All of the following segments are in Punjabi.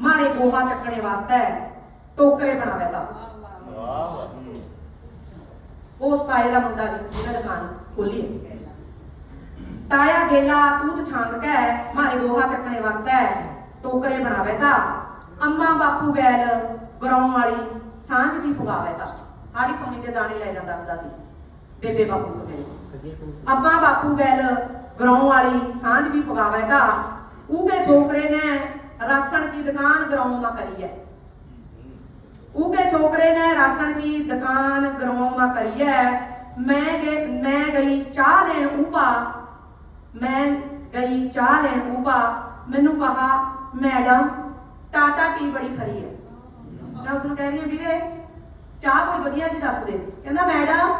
ਮਾਰੇ ਗੋਹਾ ਚੱਕਣੇ ਵਾਸਤੇ ਟੋਕਰੇ ਬਣਾਵੇ ਵਾਹ ਉਸ ਤਾਏ ਦਾ ਮੁੰਡਾ ਜੀ ਜਿਹਨੇ ਦੁਕਾਨ ਖੋਲੀ ਹੈ। ਤਾਇਆ ਗੇਲਾ ਤੂਤ ਛਾਂਗ ਕੇ ਮਾਰੇ ਗੋਹਾ ਚੱਕਣੇ ਵਾਸਤੇ ਟੋਕਰੇ ਬਣਾਵੇ ਤਾਂ। ਅੰਮਾ ਬਾਪੂ ਗੈਲ ਗਰਾਉਂ ਵਾਲੀ ਸਾਂਝ ਵੀ ਪੁਗਾਵੇ ਤਾਂ। ਹਾੜੀ ਸੋਨੀ ਦੇ ਦਾਣੇ ਲੈ ਜਾਂਦਾ ਹੁੰਦਾ ਸੀ ਬੇਬੇ ਬਾਪੂ ਤੋਂ ਮੇਰੇ ਅੱਬਾ ਬਾਪੂ ਗੈਲ ਗਰਾਉਂ ਵਾਲੀ ਸਾਂਝ ਵੀ ਪੁਗਾਵੇ ਤਾਂ। ਉਹਕੇ ਛੋਕਰੇ ਨੇ ਰਾਸਣ ਦੀ ਦੁਕਾਨ ਗਰਾਉਂ ਮਾ ਕਰੀ ਹੈ ਉਹਕੇ ਛੋਕਰੇ ਨੇ ਰਾਸਣ ਦੀ ਦੁਕਾਨ ਗਰਾਉਂ ਮਾ ਕਰੀ ਹੈ ਮੈਂ ਗੇ ਮੈਂ ਗਈ ਚਾਹ ਲੈਣ ਉਪਾ ਮੈਂ ਗਈ ਚਾਹ ਲੈਣ ਉਪਾ ਮੈਨੂੰ ਕਹਾ, ਮੈਡਮ, ਟਾਟਾ ਟੀ ਬੜੀ ਖਰੀ ਹੈ ਮੈਂ ਉਸ ਕਹਿ ਰਹੀ ਹਾਂ, ਵੀਰੇ, ਚਾਹ ਕੋਈ ਵਧੀਆ ਜੀ ਦੱਸ ਦੇ। ਕਹਿੰਦਾ, ਮੈਡਮ,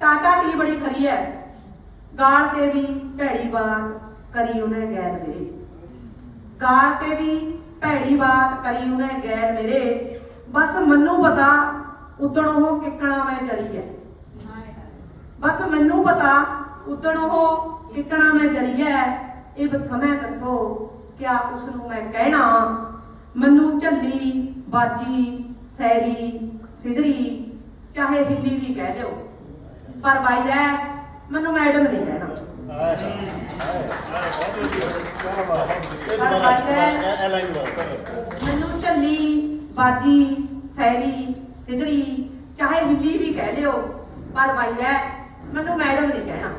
ਟਾਟਾ ਟੀ ਬੜੀ ਖਰੀ ਹੈ ਗਾਲ ਤੇ ਵੀ ਭੈੜੀ ਬਾਤ ਕਰੀ ਉਹਨੇ ਗੈਰ ਮੇਰੇ ਗਾਲ ਤੇ ਵੀ ਭੈੜੀ ਬਾਤ ਕਰੀ ਉਹਨੇ, ਗੈਰ ਮੇਰੇ। ਬਸ ਮੈਨੂੰ ਪਤਾ ਉਦਣ ਉਹ ਕਿੱਕਣਾ ਮੈਂ ਚਲੀ ਹੈ ਬਸ ਮੈਨੂੰ ਪਤਾ ਉਦਣ ਉਹ ਕਿੱਕਣਾ ਮੈਂ ਚਲੀ ਹੈ ਇਹ ਬਥਮੇ ਦੱਸੋ ਕਿਆ ਉਸ ਨੂੰ ਮੈਂ ਕਹਿਣਾ ਮੈਨੂੰ ਝੱਲੀ, ਬਾਜੀ, ਸੈਰੀ, ਸਿਧਰੀ, ਚਾਹੇ ਹਿੱਲੀ ਵੀ ਕਹਿ ਲਿਓ ਪਰ ਬਾਈ ਰਹਿ ਮੈਨੂੰ ਮੈਡਮ ਨਹੀਂ ਕਹਿਣਾ। ਹਾਏ ਹਾਏ ਬਹੁਤ ਵਧੀਆ। ਹੈ। ਇਹ ਲਾਈਨ ਬਾਤ ਮੈਨੂੰ ਝੱਲੀ ਬਾਜੀ ਸੈਰੀ ਸਿਧਰੀ ਚਾਹੇ ਹਿੱਲੀ ਵੀ ਕਹਿ ਲਿਓ ਪਰ ਬਾਈ ਰਹਿ ਮੈਨੂੰ ਮੈਡਮ ਨਹੀਂ ਕਹਿਣਾ।